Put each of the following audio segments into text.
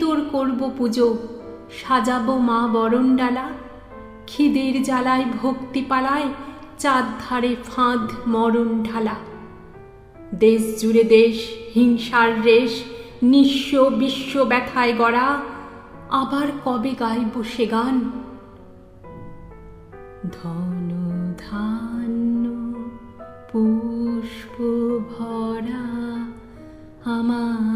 তোর করব পুজো? সাজাবো মা বরণ বরণডালা। খিদের জ্বালায় ভক্তি পালায় চাঁদ ধারে ফাঁদ মরণ ঢালা। দেশ জুড়ে দেশ, হিংসার রেশ, নিঃস্ব বিশ্ব ব্যথায় গড়া। আবার কবে গাইব সে গান? ধন, ধান্য, পুষ্প ভরা আমাদের এই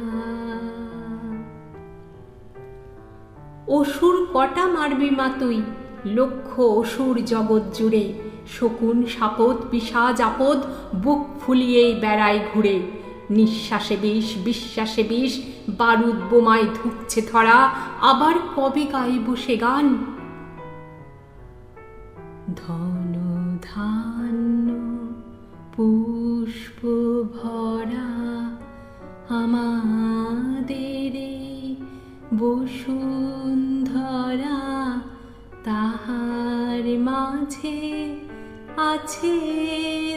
অসুর কটা মারবি মা তুই? লক্ষ অসুর জগৎ জুড়ে, শকুন, সাপদ, পিসাজ, আপদ, বুক ফুলিয়েই বেড়ায় ঘুরে। নিঃশ্বাসে বিষ, বিশ্বাসে বিষ, বারুদ বোমায় ধুকছে ধরা, আবার কবে গাইব সে গান? ধন, ধান্য, পুষ্প ভরা আমাদের বসুন্ধরা, তাহার মাঝে আছে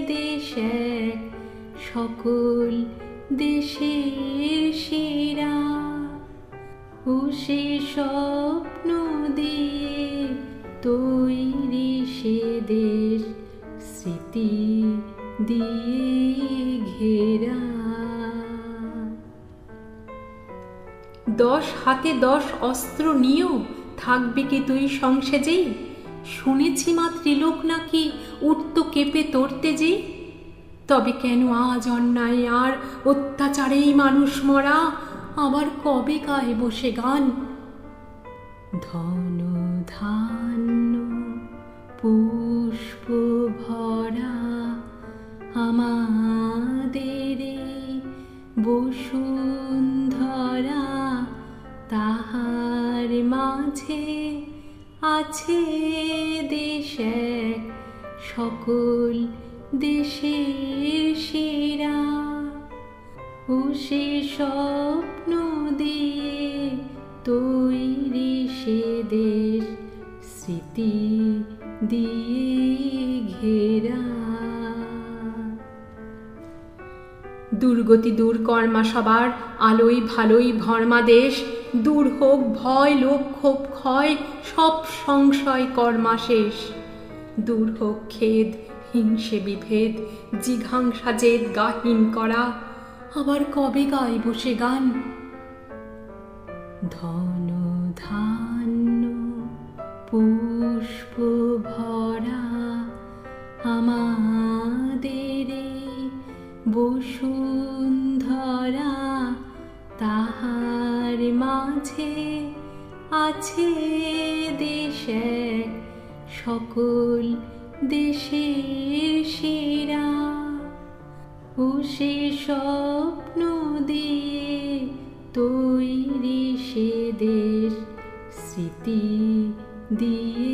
দেশ সকল দেশের সেরা। ও সে স্বপ্ন দিয়ে তৈরি সে দেশ, স্মৃতি দিয়ে দশ হাতে দশ অস্ত্র নিয়েও থাকবে কি তুই সংসেজেই শুনেছি মা ত্রিলোক নাকি উঠত কেঁপে তরতে যে তবে কেন আজ অন্যায় আর অত্যাচারেই মানুষ মরা? আবার কবে গায়ে বসে গান? ধন, ধান্য, পুষ্প ভরা আমাদের বসুন্ধরা তাহার মাঝে আছে দেশ সকল দেশের সেরা ও সে স্বপ্ন দিয়ে তৈরি সে দেশ স্মৃতি দিয়ে দুর্গতি দূর কর্মা সবার, আলোই ভালোই ভর্মা দেশ। দূর হোক ভয়, লোক ক্ষোভ ক্ষয়, সব সংশয় কর্মা শেষ। দূর হোক খেদ, হিংসে বিভেদ, জিঘাংসা জেদ গাহীন করা। আবার কবে গায় বসে গান? ধন, ধান্য, পুষ্প ভরা আমাদের এই তাহার মাঝে আছে দেশ, সকল দেশের সেরা। ও সে স্বপ্ন দিয়ে তৈরি সে দেশ, স্মৃতি দিয়ে